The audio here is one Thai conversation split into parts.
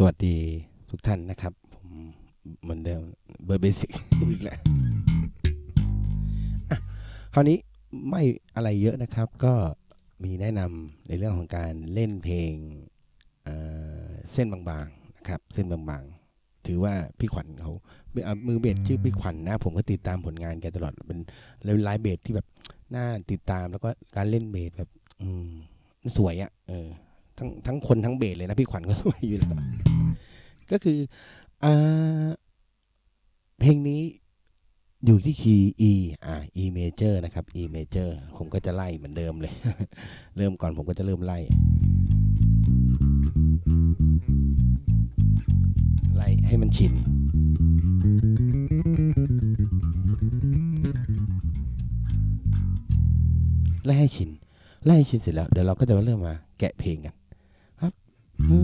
สวัสดีทุกท่านนะครับ ผมเหมือนเดิมเบอร์เบสิกอีกแล้วอะคราวนี้ไม่อะไรเยอะนะครับ ก็มีแนะนำในเรื่องของการเล่นเพลงเเส้นบางๆนะครับ เส้นบางๆ ถือว่าพี่ขวัญเขาเอ่อมือเบสชื่อพี่ขวัญนะผมก็ติดตามผลงานแกตลอดเป็นไลฟ์เบสที่แบบน่าติดตามแล้วก็การเล่นเบสแบบ อืมสวยอะ่ะเออ ทั้งทั้งคนทั้งเบสเลยนะพี่ขวัญก็สวยอยู่แล้วก็คืออ่าเพลงนี้อยู่ที่คีย์ E อ่า E major นะครับ E major ผมก็จะไล่เหมือนเดิมเลย เริ่มก่อนผมก็จะเริ่มไล่ ไล่ให้มันชิน ไล่ให้ชิน ไล่ให้ชินเสร็จแล้ว เดี๋ยวเราก็จะมาเริ่มมาแกะเพลงกันครับ คี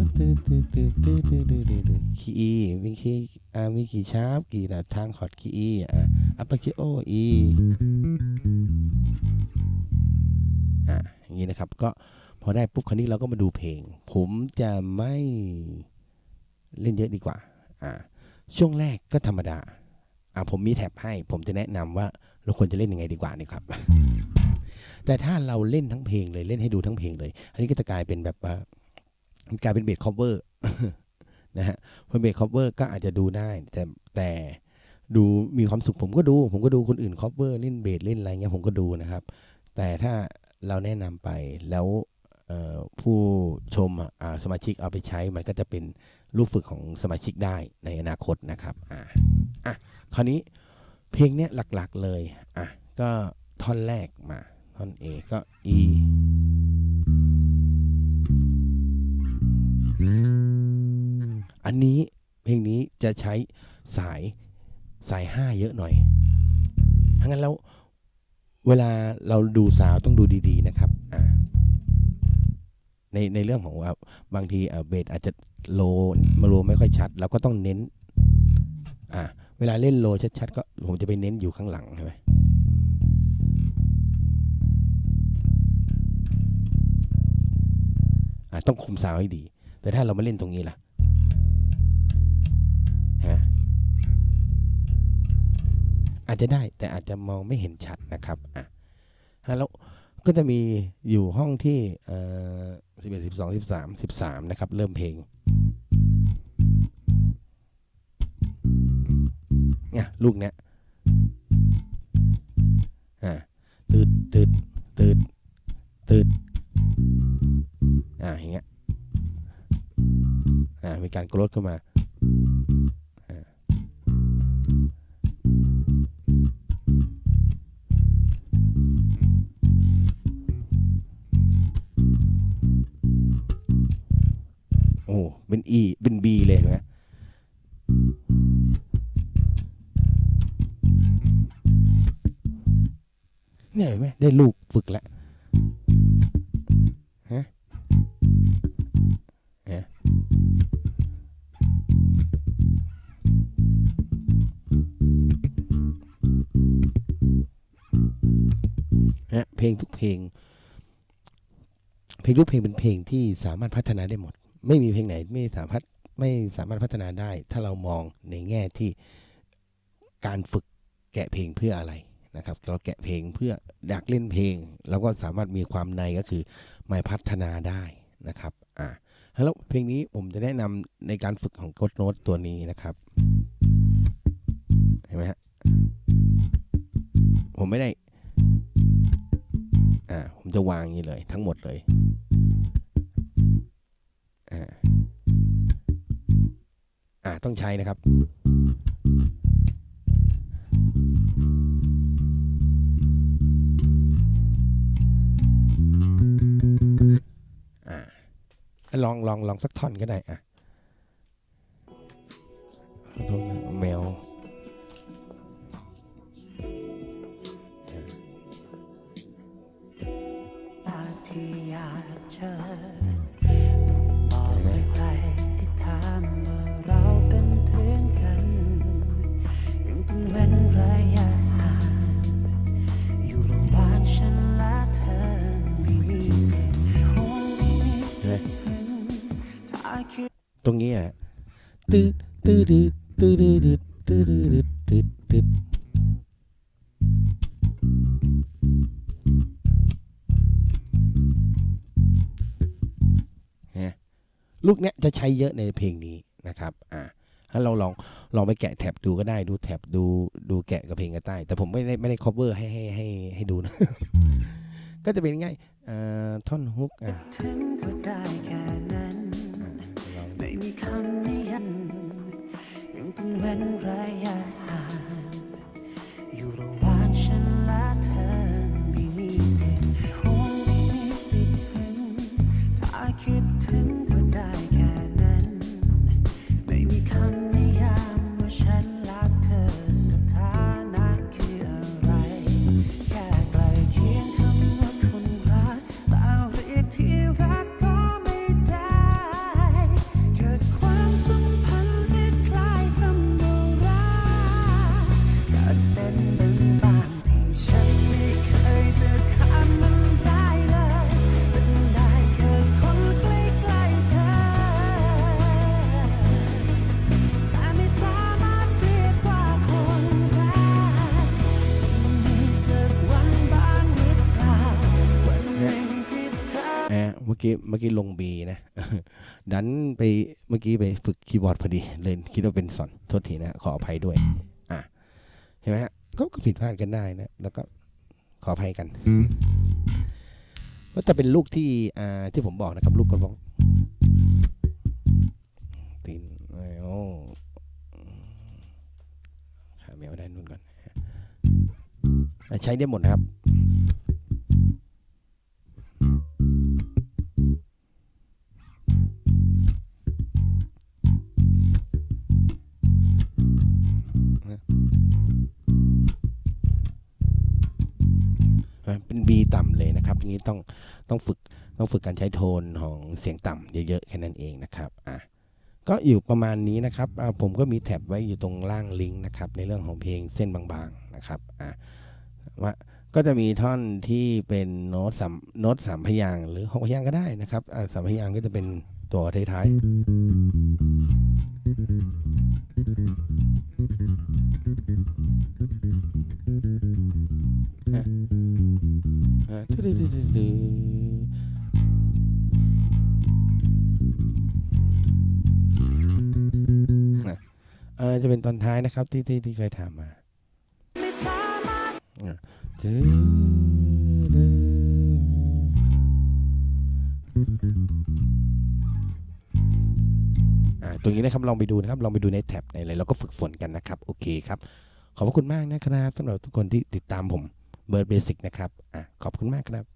ย์มีคีย์อ่ามีกี่ชาร์ปกี่ระดับทางคอร์ดคีย์อ่าอัปเปอร์คีย์ O E อ่าอย่างนี้นะครับ ก็พอได้ปุ๊บคราวนี้เราก็มาดูเพลง ผมจะไม่เล่นเยอะดีกว่าอ่า ช่วงแรกก็ธรรมดาอ่าผมมีแท็บให้ ผมจะแนะนำว่าเราควรจะเล่นยังไงดีกว่านี่ครับ แต่ถ้าเราเล่นทั้งเพลงเลยเล่นให้ดูทั้งเพลงเลย อันนี้ก็จะกลายเป็นแบบว่า มันกลายเป็นเบสคอเวอร์นะฮะพอเบสคอเวอร์ก็อาจจะดูได้ แต่แต่ดูมีความสุขผมก็ดู ผมก็ดูคนอื่นคอเวอร์เล่นเบสเล่นอะไรเงี้ยผมก็ดูนะครับ แต่ถ้าเราแนะนำไปแล้วผู้ชมอ่าสมาชิกเอาไปใช้มันก็จะเป็นลูกฝึกของสมาชิกได้ในอนาคตนะครับอ่าอะคราวนี้เพลงเนี้ยหลักๆเลยอะก็ท่อนแรกมา ท่อน A ก็ E อันนี้เพลงนี้จะใช้สายสายห้าเยอะหน่อยถ้างั้นแล้วเวลาเราดูสาวต้องดูดีๆนะครับ อ่า ในในเรื่องของว่าบางทีเบสอาจจะโลมาโลไม่ค่อยชัด เราก็ต้องเน้น อ่า เวลาเล่นโลชัดๆก็ผมจะไปเน้นอยู่ข้างหลังใช่ไหมต้องคุมสาวให้ดี แต่ถ้าเรามาเล่นตรงนี้ล่ะฮะอาจจะได้แต่อาจจะมองไม่เห็นชัดนะครับอะฮะแล้วก็จะมีอยู่ห้องที่เอ่อสิบเอ็ดสิบสองสิบสามสิบสามนะครับ เริ่มเพลงเนี่ยลูกเนี้ยอ่าตืดตืดตืดตืดอ่าอย่างเงี้ย มีการกรดเข้ามาโอ้เป็น E เป็น B เลยนไหมเนี่ยเห็นไหมได้ลูกฝึกแล้ว ลงทุกเพลง เพลงทุกเพลงเป็นเพลงที่สามารถพัฒนาได้หมด ไม่มีเพลงไหนไม่สามารถไม่สามารถพัฒนาได้ ถ้าเรามองในแง่ที่การฝึกแกะเพลงเพื่ออะไรนะครับ เราแกะเพลงเพื่ออยากเล่นเพลงเราก็สามารถมีความในก็คือมาพัฒนาได้นะครับอ่าแล้วเพลงนี้ผมจะแนะนำในการฝึกของกดโน้ตตัวนี้นะครับเห็นไหมฮะผมไม่ได้ อ่าผมจะวางอย่างนี้เลย ทั้งหมดเลยอ่าอ่าต้องใช้นะครับอ่าลองลองลองสักท่อนก็ได้อะ ตืดตืดตืดตืดตืดตืดตืดตืดนะลูกเนี้ยจะใช้เยอะในเพลงนี้นะครับ อ่าถ้าเราลองลองไปแกะแท็บดูก็ได้ดูแท็บดูดูแกะกับเพลงกันใต้แต่ผมไม่ได้ไม่ได้ cover ให้ให้ให้ให้ดูนะ ก็จะเป็นง่ายๆอ่าท่อนฮุกอะถึงก็ได้แค่นั้นอะลองไม่มีคำนิยันยังต้อง เว้นระยะ อแอะเมื่อกี้เมื่อกี้ลงบีนะ ดันไปเมื่อกี้ไปฝึกคีย์บอร์ดพอดี เลยคิดว่าเป็นสอนโทษทีนะ ขออภัยด้วย อะเห็นไหมฮะก็ก็ผิดพลาดกันได้นะ แล้วก็ขออภัยกันก็จะเป็นลูกที่อ่าที่ผมบอกนะครับ ลูกกระบอกตีนโอ้ขาแมวได้นู่นก่อนอะใช้ได้หมดนะครับ B ต่ำเลยนะครับทีนี้ต้องต้องฝึกต้องฝึกการใช้โทนของเสียงต่ำเยอะๆแค่นั้นเองนะครับอะก็อยู่ประมาณนี้นะครับผมก็มีแท็บไว้อยู่ตรงล่างลิงก์นะครับในเรื่องของเพลงเส้นบางๆนะครับอะว่าก็จะมีท่อนที่เป็นโน้ตสามโน้ตสามพยางหรือหกพยางก็ได้นะครับอะสามพยางก็จะเป็นตัวท้ายๆ จะเป็นตอนท้ายนะครับที่ที่ที่เคยทำมาไม่สามารถตึ๊ดตึ๊ดอ่าตรงนี้นะครับลองไปดูนะครับลองไปดูในแท็บในอะไรแล้วก็ฝึกฝนกันนะครับ โอเคครับ ขอบพระคุณมากนะครับสำหรับทุกคนที่ติดตามผมเบิร์ดเบสิกนะครับอะขอบคุณมากครับ